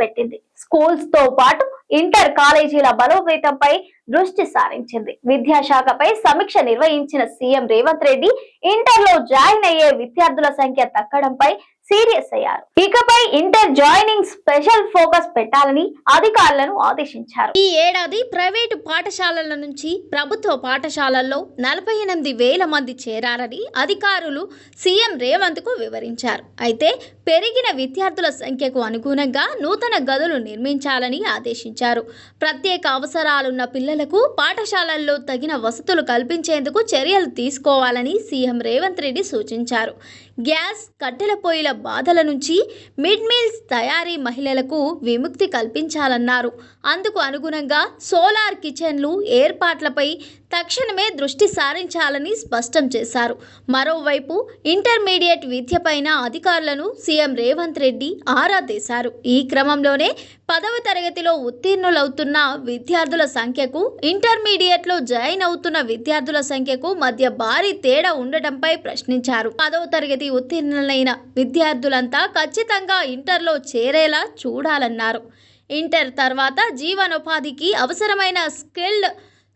పెట్టింది. స్కూల్స్తో పాటు ఇంటర్ కాలేజీల బలోపేతంపై దృష్టి సారించింది. విద్యాశాఖపై సమీక్ష నిర్వహించిన సీఎం రేవంత్ రెడ్డి ఇంటర్లో జాయిన్ అయ్యే విద్యార్థుల సంఖ్య తగ్గడంపై సీరియస్ అయ్యారు. ఇకపై ఇంటర్ జాయినింగ్ స్పెషల్ ఫోకస్ పెట్టాలని అధికారులను ఆదేశించారు. ఈ ఏడాది ప్రైవేటు పాఠశాలల నుంచి ప్రభుత్వ పాఠశాలల్లో నలభై ఎనిమిది వేల మంది చేరారని అధికారులు సీఎం రేవంత్కు వివరించారు. అయితే పెరిగిన విద్యార్థుల సంఖ్యకు అనుగుణంగా నూతన గదులు నిర్మించాలని ఆదేశించారు. ప్రత్యేక అవసరాలున్న పిల్లలకు పాఠశాలల్లో తగిన వసతులు కల్పించేందుకు చర్యలు తీసుకోవాలని సీఎం రేవంత్ రెడ్డి సూచించారు. గ్యాస్ కట్టెల పొయ్యిల బాధల నుంచి మిడ్ మీల్స్ తయారీ మహిళలకు విముక్తి కల్పించాలన్నారు. అందుకు అనుగుణంగా సోలార్ కిచెన్లు ఏర్పాట్లపై తక్షణమే దృష్టి సారించాలని స్పష్టం చేశారు. మరోవైపు ఇంటర్మీడియట్ విద్యపైన అధికారులను సీఎం రేవంత్ రెడ్డి ఆరా తీశారు. ఈ క్రమంలోనే పదవ తరగతిలో ఉత్తీర్ణులవుతున్న విద్యార్థుల సంఖ్యకు ఇంటర్మీడియట్లో జాయిన్ అవుతున్న విద్యార్థుల సంఖ్యకు మధ్య భారీ తేడా ఉండటంపై ప్రశ్నించారు. పదవ తరగతి ఉత్తీర్ణులైన విద్యార్థులంతా ఖచ్చితంగా ఇంటర్లో చేరేలా చూడాలన్నారు. ఇంటర్ తర్వాత జీవనోపాధికి అవసరమైన స్కిల్డ్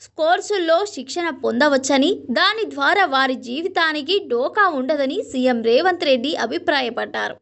కోర్సుల్లో శిక్షణ పొందవచ్చని దాని ద్వారా వారి జీవితానికి డోకా ఉండదని సీఎం రేవంత్ రెడ్డి అభిప్రాయపడ్డారు.